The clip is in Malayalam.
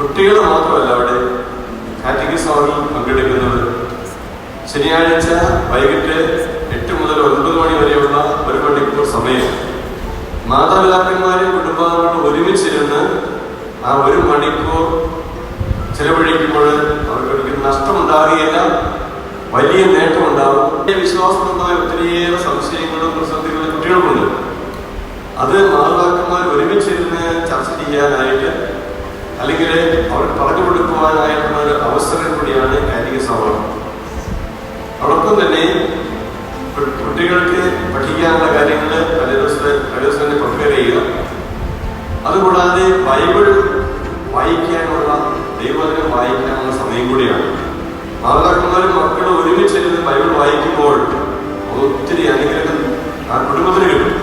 കുട്ടികൾ മാത്രമല്ല അവിടെ കാറ്റഗിസോണിൽ പങ്കെടുക്കുന്നത്. ശനിയാഴ്ച വൈകിട്ട് എട്ട് മുതൽ ഒൻപത് മണി വരെയുള്ള ഒരു മണിക്കൂർ സമയം മാതാപിതാക്കന്മാരും കുടുംബാംഗങ്ങളും ഒരുമിച്ചിരുന്ന് ആ ഒരു മണിക്കൂർ ചെലവഴിക്കുമ്പോൾ അവർക്ക് നഷ്ടമുണ്ടാകുകയില്ല വലിയ നേട്ടമുണ്ടാകും ഈ വിശ്വാസപരമായ ഒത്തിരിയേറെ സംശയങ്ങളും പ്രസക്തികളും കുട്ടികൾക്കുണ്ട്. അത് മാതാപിതാക്കന്മാർ ഒരുമിച്ചിരുന്ന് ചർച്ച ചെയ്യാനായിട്ട് അല്ലെങ്കിൽ അവർക്ക് പറഞ്ഞു കൊടുക്കുവാനായിട്ടുള്ള ഒരു അവസരം കൂടിയാണ് കാലിക സഭകൾ അതോടൊപ്പം തന്നെ കുട്ടികൾക്ക് പഠിക്കാനുള്ള കാര്യങ്ങൾ തലേ ദിവസം പ്രിപ്പയർ ചെയ്യുക. അതുകൂടാതെ ബൈബിൾ വായിക്കാനുള്ള ദൈവത്തിനെ വായിക്കാനുള്ള സമയം കൂടിയാണ്. മാതാപിതാക്കന്മാരും മക്കളും ഒരുമിച്ചിരുന്ന് ബൈബിൾ വായിക്കുമ്പോൾ ഒത്തിരി അനുഗ്രഹം ആ കുടുംബത്തിന് കിട്ടും.